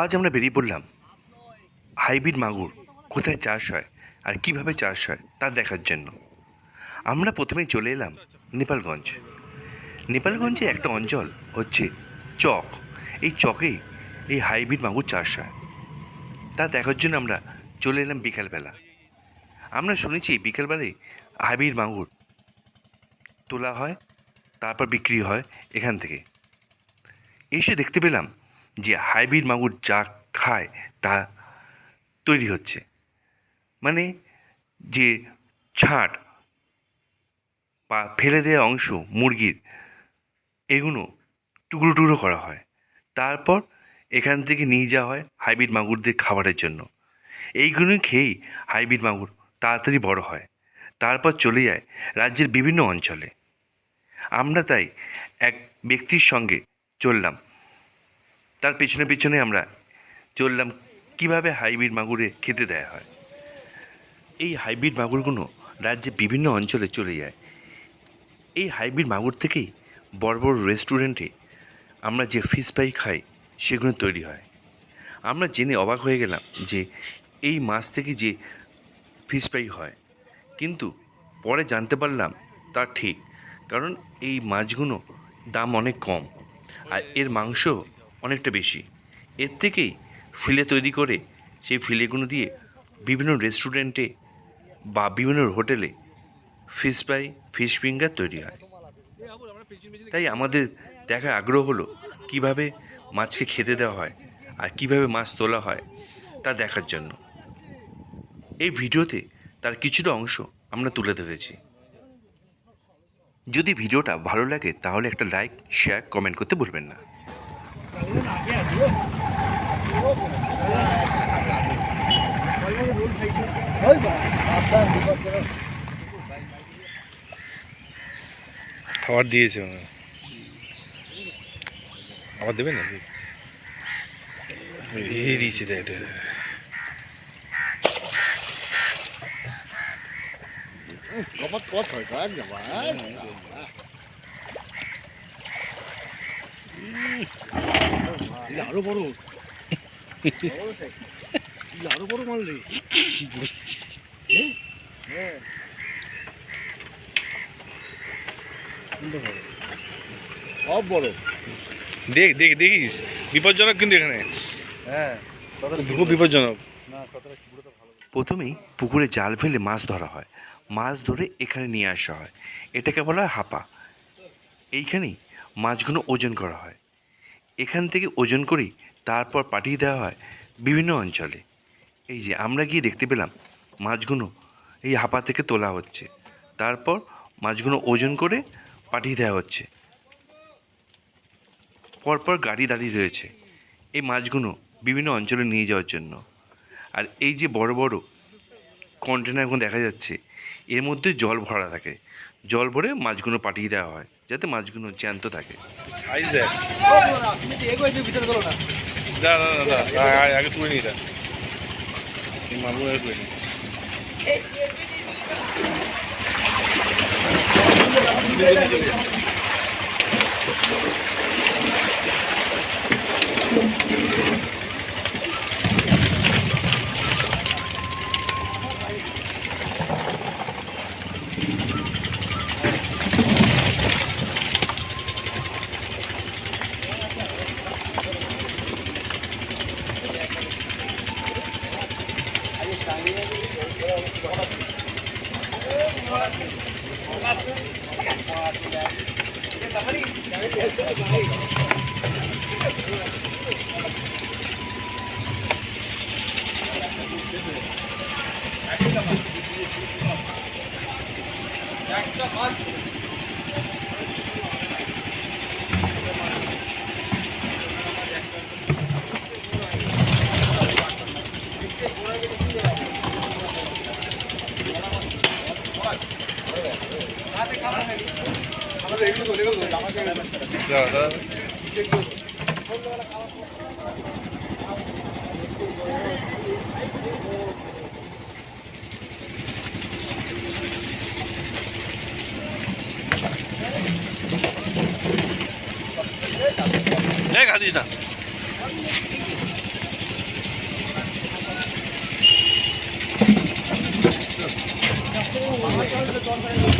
আজ আমরা বেরিয়ে পড়লাম। হাইব্রিড মাগুর কোথায় চাষ হয় আর কীভাবে চাষ হয় তা দেখার জন্য। আমরা প্রথমেই চলে এলাম নেপালগঞ্জ। নেপালগঞ্জে একটা অঞ্চল হচ্ছে চক। এই চকে এই হাইব্রিড মাগুর চাষ হয়। তা দেখার জন্য আমরা চলে এলাম বিকালবেলা। আমরা শুনেছি বিকালবেলায় হাইব্রিড মাগুর তোলা হয়, তারপর বিক্রি হয় এখান থেকে। এসে দেখতে পেলাম যে হাইব্রিড মাগুর যা খায় তা তৈরি হচ্ছে। মানে যে ছাট বা ফেলে দেওয়া অংশ, মুরগির, এগুলো টুকরো টুকরো করা হয়। তারপর এখান থেকে নিয়ে যাওয়া হয় হাইব্রিড মাগুরদের খাবারের জন্য। এইগুলো খেয়েই হাইব্রিড মাগুর তাড়াতাড়ি বড় হয়। তারপর চলে যায় রাজ্যের বিভিন্ন অঞ্চলে। আমরা তাই এক ব্যক্তির সঙ্গে চললাম। তার পেছনে পেছনে আমরা চললাম কীভাবে হাইব্রিড মাগুরে খেতে দেয়া হয়। এই হাইব্রিড মাগুরগুলো রাজ্যে বিভিন্ন অঞ্চলে চলে যায়। এই হাইব্রিড মাগুর থেকেই বড় বড় রেস্টুরেন্টে আমরা যে ফিশ ফ্রাই খাই, সেগুলো তৈরি হয়। আমরা জেনে অবাক হয়ে গেলাম যে এই মাছ থেকে যে ফিশ ফ্রাই হয়, কিন্তু পরে জানতে পারলাম তা ঠিক, কারণ এই মাছগুলো দাম অনেক কম। আর এর মাংস অনেকটা বেশি। এর থেকেই ফিলে তৈরি করে সেই ফিলেগুলো দিয়ে বিভিন্ন রেস্টুরেন্টে বা বিভিন্ন হোটেলে ফিশ ফ্রাই, ফিশ ফিঙ্গার তৈরি হয়। তাই আমাদের দেখার আগ্রহ হলো কীভাবে মাছকে খেতে দেওয়া হয় আর কীভাবে মাছ তোলা হয় তা দেখার জন্য। এই ভিডিওতে তার কিছুটা অংশ আমরা তুলে ধরেছি। যদি ভিডিওটা ভালো লাগে তাহলে একটা লাইক, শেয়ার, কমেন্ট করতে ভুলবেন না। খাবার দিয়েছে মনে হয়। আবার দেবেন নাকি এই দিয়েছে, দেখ দেখ দেখ। Kapat kotor kan ya mas. আরও বড়। আরও বড় মাল রে। হ্যাঁ? সব বড়। দেখ দেখ দেখিস। বিপজ্জনক কিন্তু এখানে। হ্যাঁ খুব বিপজ্জনক। প্রথমেই পুকুরে জাল ফেলে মাছ ধরা হয়। মাছ ধরে এখানে নিয়ে আসা হয়। এটাকে বলা হয় হাপা। এইখানেই মাছগুলো ওজন করা হয়। এখান থেকে ওজন করেই তারপর পাঠিয়ে দেওয়া হয় বিভিন্ন অঞ্চলে। এই যে আমরা গিয়ে দেখতে পেলাম, মাছগুলো এই হাপা থেকে তোলা হচ্ছে। তারপর মাছগুলো ওজন করে পাঠিয়ে দেওয়া হচ্ছে। পরপর গাড়ি দাঁড়িয়ে রয়েছে এই মাছগুলো বিভিন্ন অঞ্চলে নিয়ে যাওয়ার জন্য। আর এই যে বড় বড় কন্টেনারগুলো দেখা যাচ্ছে, এর মধ্যে জল ভরা থাকে। জল ভরে মাছগুলো পাঠিয়ে দেওয়া হয় যাতে মাছগুলো জ্যান্ত থাকে। সাইজ দেখ তুমি তো খাদিটা Thank you.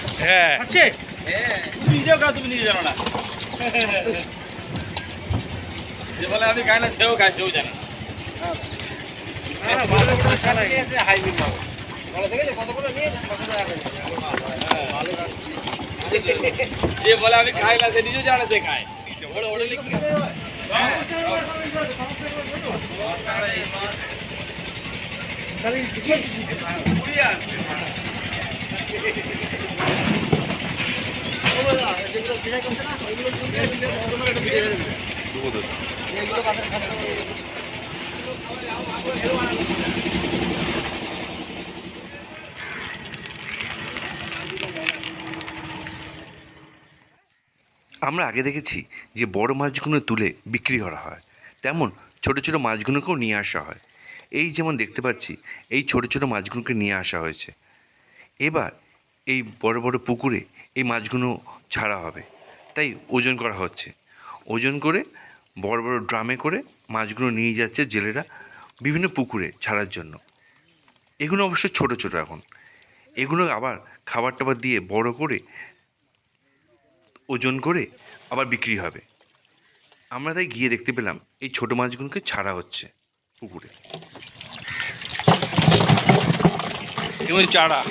হ্যাঁ। আছে? তুমি নিজেও খাও তুমি নিজে জানো না। যে বলে আমি খাই না সেও খায় সেও জানে। না। হ্যাঁ? যে বলে আমি খাই না সে নিজেও জানে সে খায়। ওরে ওরে লিখি হ্যাঁ। আমরা আগে দেখেছি যে বড় মাছগুলো তুলে বিক্রি করা হয়। তেমন ছোট ছোট মাছগুলোকেও নিয়ে আসা হয়। এই যেমন দেখতে পাচ্ছি, এই ছোট ছোট মাছগুলোকে নিয়ে আসা হয়েছে। এবার এই বড় বড় পুকুরে এই মাছগুলো ছাড়া হবে। তাই ওজন করা হচ্ছে। ওজন করে, বড় বড় ড্রামে করে মাছগুলো নিয়ে যাচ্ছে জেলেরা বিভিন্ন পুকুরে ছাড়ার জন্য। এগুলো অবশ্য ছোট ছোট এখন। এগুলো আবার খাবার টাবার দিয়ে বড় করে ওজন করে আবার বিক্রি হবে। আমরা তাই গিয়ে দেখতে পেলাম এই ছোট মাছগুলোকে ছাড়া হচ্ছে পুকুরে। চারা।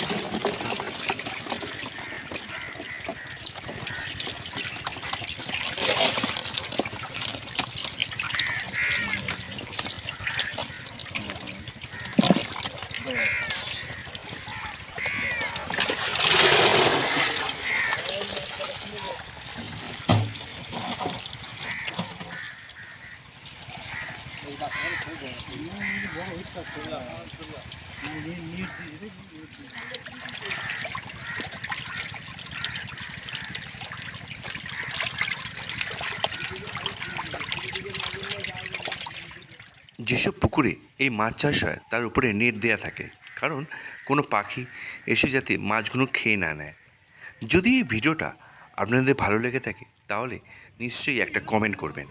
যেসব পুকুরে এই মাছ চাষ হয়, তার উপরে নেট দেয়া থাকে। কারণ কোনো পাখি এসে যাতে মাছগুলো খেয়ে না নেয়। যদি এই ভিডিওটা আপনাদের ভালো লেগে থাকে, তাহলে নিশ্চয়ই একটা কমেন্ট করবেন।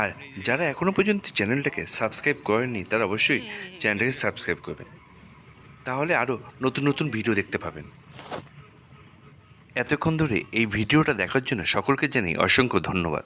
আর যারা এখনও পর্যন্ত চ্যানেলটাকে সাবস্ক্রাইব করেননি, তারা অবশ্যই চ্যানেলটাকে সাবস্ক্রাইব করবেন। তাহলে আরও নতুন নতুন ভিডিও দেখতে পাবেন। এতক্ষণ ধরে এই ভিডিওটা দেখার জন্য সকলকে জানাই অসংখ্য ধন্যবাদ।